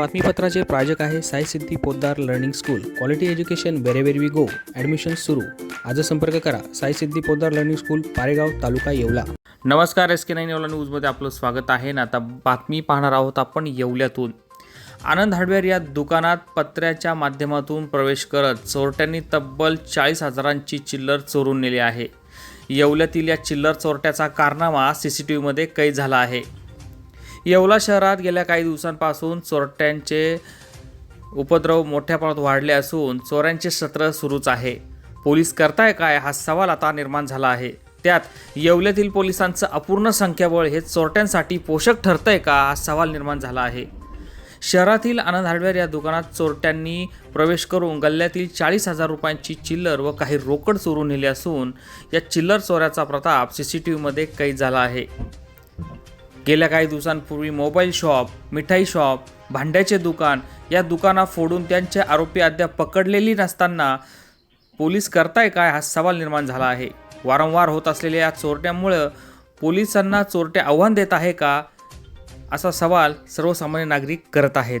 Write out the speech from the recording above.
बातमीपत्राचे प्रायोजक आहे Sai Siddhi Poddar learning school. Quality education wherever we go admission सुरू. आज संपर्क करा. Sai Siddhi Poddar learning school Paregaon taluka Yeola. नमस्कार एस के नाईन येवला न्यूजमध्ये आपलं स्वागत आहे. ना आता बातमी पाहणार आहोत आपण येवल्यातून. आनंद हार्डवेअर या दुकानात पत्र्याच्या माध्यमातून प्रवेश करत चोरट्यांनी तब्बल चाळीस हजारांची चिल्लर चोरून नेली आहे. येवल्यातील या चिल्लर चोरट्याचा कारनामा सी सी टी व्हीमध्ये कैद झाला आहे. येवला शहरात गेल्या काही दिवसांपासून चोरट्यांचे उपद्रव मोठ्या प्रमाणात वाढले असून चोऱ्यांचे सत्र सुरूच आहे. पोलीस करताय काय? हा सवाल आता निर्माण झाला आहे. त्यात येवल्यातील पोलिसांचं अपूर्ण संख्याबळ हे चोरट्यांसाठी पोषक ठरतंय का? हा सवाल निर्माण झाला आहे. शहरातील आनंद हार्डवेअर या दुकानात चोरट्यांनी प्रवेश करून गल्ल्यातील चाळीस हजार रुपयांची चिल्लर व काही रोकड चोरून नेली असून या चिल्लर चोऱ्याचा प्रताप सी सी टी व्हीमध्ये कैद झाला आहे. गेल्या काही दिवसांपूर्वी मोबाईल शॉप मिठाई शॉप भांड्याचे दुकान या दुकाना फोडून त्यांचे आरोपी अद्याप पकडलेली नसताना पोलीस करताय काय हा सवाल निर्माण झाला आहे. वारंवार होत असलेल्या या चोरट्यामुळं पोलिसांना चोरटे आव्हान देत आहे का असा सवाल सर्वसामान्य नागरिक करत आहेत.